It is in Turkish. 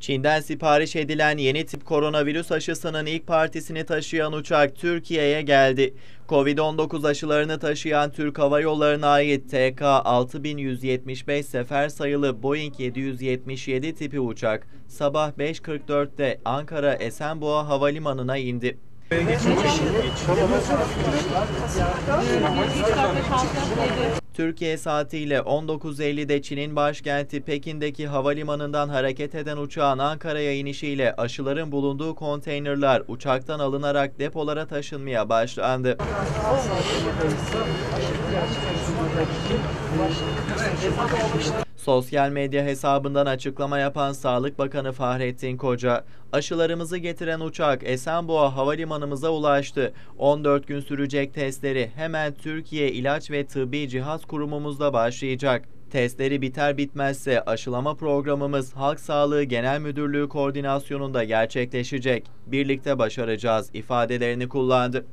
Çin'den sipariş edilen yeni tip koronavirüs aşısının ilk partisini taşıyan uçak Türkiye'ye geldi. Covid-19 aşılarını taşıyan Türk Hava Yolları'na ait TK 6175 sefer sayılı Boeing 777 tipi uçak sabah 5.44'te Ankara Esenboğa Havalimanı'na indi. Türkiye saatiyle 19.50'de Çin'in başkenti Pekin'deki havalimanından hareket eden uçağın Ankara'ya inişiyle aşıların bulunduğu konteynerler uçaktan alınarak depolara taşınmaya başlandı. Sosyal medya hesabından açıklama yapan Sağlık Bakanı Fahrettin Koca, aşılarımızı getiren uçak Esenboğa Havalimanımıza ulaştı. 14 gün sürecek testleri hemen Türkiye İlaç ve Tıbbi Cihaz Kurumumuzda başlayacak. Testleri biter bitmezse aşılama programımız Halk Sağlığı Genel Müdürlüğü koordinasyonunda gerçekleşecek. Birlikte başaracağız ifadelerini kullandı.